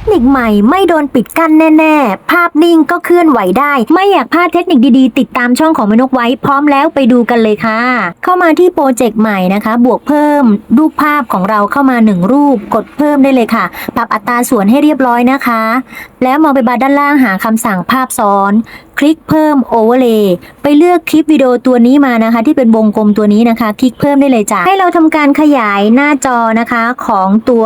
คนิคใหม่ไม่โดนปิดกั้นแน่ ๆ ภาพนิ่งก็เคลื่อนไหวได้ ไม่อยากพลาดเทคนิคดีๆ ติดตามช่องของม่นกไว้พร้อมแล้วไปดูกันเลยค่ะ เข้ามาที่โปรเจกต์ใหม่นะคะ บวกเพิ่ม รูปภาพของเราเข้ามาหนึ่งรูป กดเพิ่มได้เลยค่ะ ปรับอัตราส่วนให้เรียบร้อยนะคะ แล้วมองไปบาร์ด้านล่างหาคำสั่งภาพซ้อนคลิกเพิ่ม Overlay ไปเลือกคลิปวิดีโอตัวนี้มานะคะ ที่เป็นวงกลมตัวนี้นะคะ คลิกเพิ่มได้เลยจ้ะให้เราทำการขยายหน้าจอนะคะของตัว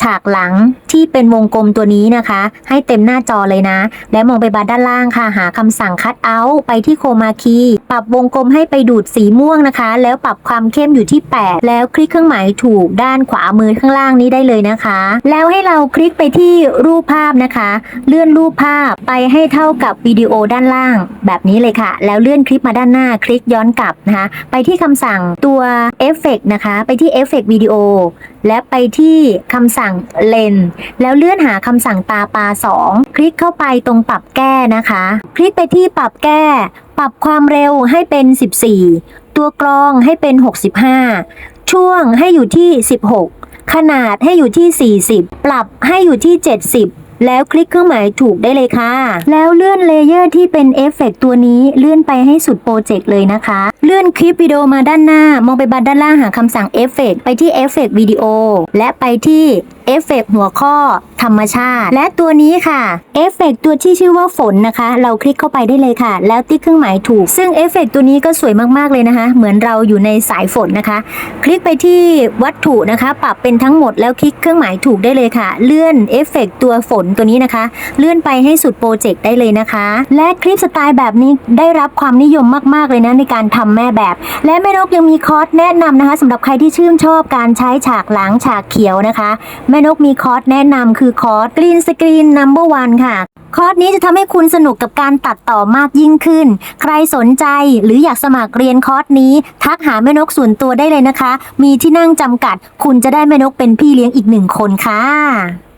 ฉากหลังที่เป็นวงกลมตัวนี้นะคะ ให้เต็มหน้าจอเลยนะ แล้วมองไปบาร์ด้านล่างค่ะ หาคำสั่งคัดเอาท์ไปที่โคมาคีปรับวงกลมให้ไปดูดสีม่วงนะคะ แล้วปรับความเข้มอยู่ที่ 8 แล้วคลิกเครื่องหมายถูกด้านขวามือข้างล่างนี้ได้เลยนะคะ แล้วให้เราคลิกไปที่รูปภาพนะคะ เลื่อนรูปภาพไปให้เท่ากับวิดีโอด้านานล่างแบบนี้เลยค่ะ แล้วเลื่อนคลิปมาด้านหน้าคลิกย้อนกลับนะคะ ไปที่คำสั่งตัวเอฟเฟกนะคะ ไปที่เอฟเฟกวิดีโอและไปที่คำสั่งเลน แล้วเลื่อนหาคำสั่งตาปลา2 คลิกเข้าไปตรงปรับแก้นะคะ คลิกไปที่ปรับแก้ ปรับความเร็วให้เป็น 14 ตัวกรองให้เป็น 65 ช่วงให้อยู่ที่ 16 ขนาดให้อยู่ที่ 40 ปรับให้อยู่ที่ 70 แล้วคลิกเครื่องหมายถูกได้เลยค่ะ แล้วเลื่อนเลเยอร์ที่เป็นเอฟเฟกต์ตัวนี้เลื่อนไปให้สุดโปรเจกต์เลยนะคะ เลื่อนคลิปวิดีโอมาด้านหน้า มองไปบานด้านล่างหาคำสั่งเอฟเฟกต์ไปที่เอฟเฟกต์วิดีโอและไปที่ อฟเฟกต์หัวข้อ ธรรมชาติ และตัวนี้ค่ะเอฟเฟกต์ตัวที่ชื่อว่าฝนนะคะ เราคลิกเข้าไปได้เลยค่ะ แล้วติ๊กเครื่องหมายถูก ซึ่งเอฟเฟกต์ตัวนี้ก็สวยมากๆเลยนะคะ เหมือนเราอยู่ในสายฝนนะคะ คลิกไปที่วัตถุนะคะ ปรับเป็นทั้งหมดแล้วคลิกเครื่องหมายถูกได้เลยค่ะ เลื่อนเอฟเฟกต์ตัวฝนตัวนี้นะคะ เลื่อนไปให้สุดโปรเจกต์ได้เลยนะคะ และคลิปสไตล์แบบนี้ได้รับความนิยมมากๆเลยนะในการทำแม่แบบ และแม่นกยังมีคอร์สแนะนำนะคะสำหรับใครที่ชื่นชอบการใช้ฉากหลังฉากเขียวนะคะแม่นกมีคอร์สแนะนำคือคอร์สกรีนสกรีนนัมเบอร์วันค่ะ คอร์สนี้จะทำให้คุณสนุกกับการตัดต่อมากยิ่งขึ้น ใครสนใจหรืออยากสมัครเรียนคอร์สนี้ ทักหาแม่นกส่วนตัวได้เลยนะคะ มีที่นั่งจำกัด คุณจะได้แม่นกเป็นพี่เลี้ยงอีกหนึ่งคนค่ะ